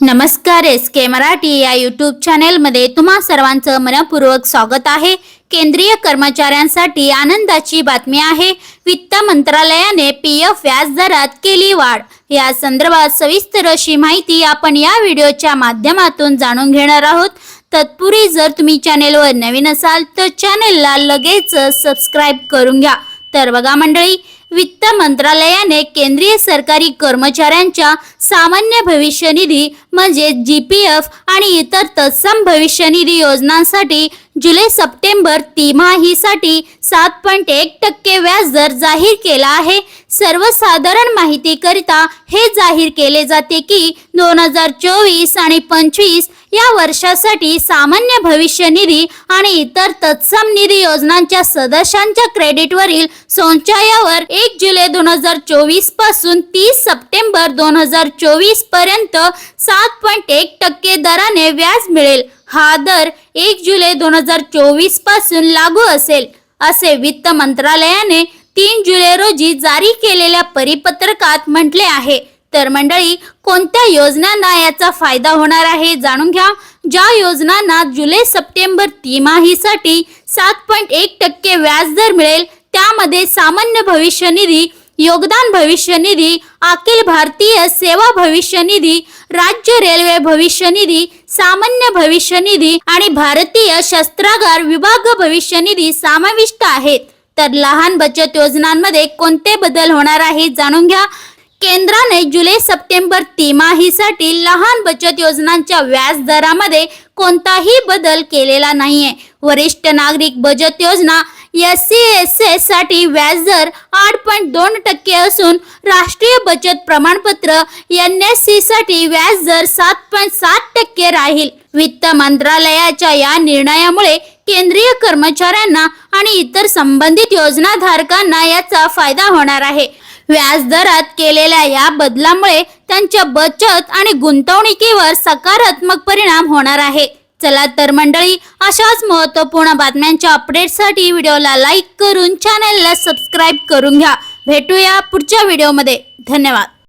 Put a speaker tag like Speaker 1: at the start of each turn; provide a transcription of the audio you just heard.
Speaker 1: नमस्कार एस के मराठी या यूट्यूब चॅनेलमध्ये तुम्हा सर्वांचं मनपूर्वक स्वागत आहे. केंद्रीय कर्मचाऱ्यांसाठी आनंदाची बातमी आहे. वित्त मंत्रालयाने पी एफ व्याजदरात केली वाढ. या संदर्भात सविस्तर अशी माहिती आपण या व्हिडिओच्या माध्यमातून जाणून घेणार आहोत. तत्पूर्वी जर तुम्ही चॅनेलवर नवीन असाल तर चॅनेलला लगेच सबस्क्राईब करून घ्या. तर बघा मंडळी वित्त मंत्रालयाने केंद्रीय सरकारी कर्मचाऱ्यांच्या सामान्य भविष्य निधी म्हणजे जी पी एफ आणि इतर तत्सम भविष्य निधी योजनांसाठी जुलै सप्टेंबर तिमाहीसाठी सात पॉईंट एक टक्के व्याजदर जाहीर केला आहे. सर्वसाधारण माहितीकरिता हे जाहीर केले जाते की दोन हजार चोवीस आणि पंचवीस या वर्षासाठी सामान्य भविष्य निधी आणि इतर तत्सम निधी योजनांच्या सदस्यांच्या क्रेडिटवरील संचयावर एक जुलै दोन हजार चोवीसपासून तीस सप्टेंबर दोन हजार चोवीसपर्यंत सात पॉईंट एक टक्के दराने व्याज मिळेल. हा दर एक जुलै दोन हजार चोवीसपासून लागू असेल असे वित्त मंत्रालयाने तीन जुलै रोजी जारी केलेल्या परिपत्रकात म्हटले आहे. तर मंडळी कोणत्या योजनांना याचा फायदा होणार आहे जाणून घ्या. ज्या योजनांना जुलै सप्टेंबर तिमाहीसाठी सात पॉईंट एक टक्के व्याजदर मिळेल त्यामध्ये सामान्य भविष्य निधी योगदान भविष्य निधी अखिल भारतीय सेवा भविष्य निधी राज्य रेल्वे भविष्य निधी सामान्य भविष्य निधी आणि भारतीय शस्त्रागार विभाग भविष्य निधी समाविष्ट आहेत. तर लहान बचत योजनांमध्ये कोणते बदल होणार आहे जाणून घ्या. केंद्राने जुलै सप्टेंबर तिमाहीसाठी लहान बचत योजनांच्या व्याज दरामध्ये कोणताही बदल केलेला नाहीये. वरिष्ठ नागरिक बचत योजना एस सी एस एससाठी व्याजदर आठ पॉईंट दोन टक्के असून राष्ट्रीय बचत प्रमाणपत्र एन एस सी साठी व्याजदर सात पॉईंट सात टक्के राहील. वित्त मंत्रालयाच्या या निर्णयामुळे केंद्रीय कर्मचाऱ्यांना आणि इतर संबंधित योजनाधारकांना याचा फायदा होणार आहे. व्याजदरात केलेल्या या बदलामुळे त्यांच्या बचत आणि गुंतवणुकीवर सकारात्मक परिणाम होणार आहे. चला तर मंडळी अशाच महत्त्वपूर्ण बातम्यांच्या अपडेटसाठी व्हिडिओला लाईक करून चॅनलला सबस्क्राईब करून घ्या. भेटूया पुढच्या व्हिडिओमध्ये. धन्यवाद.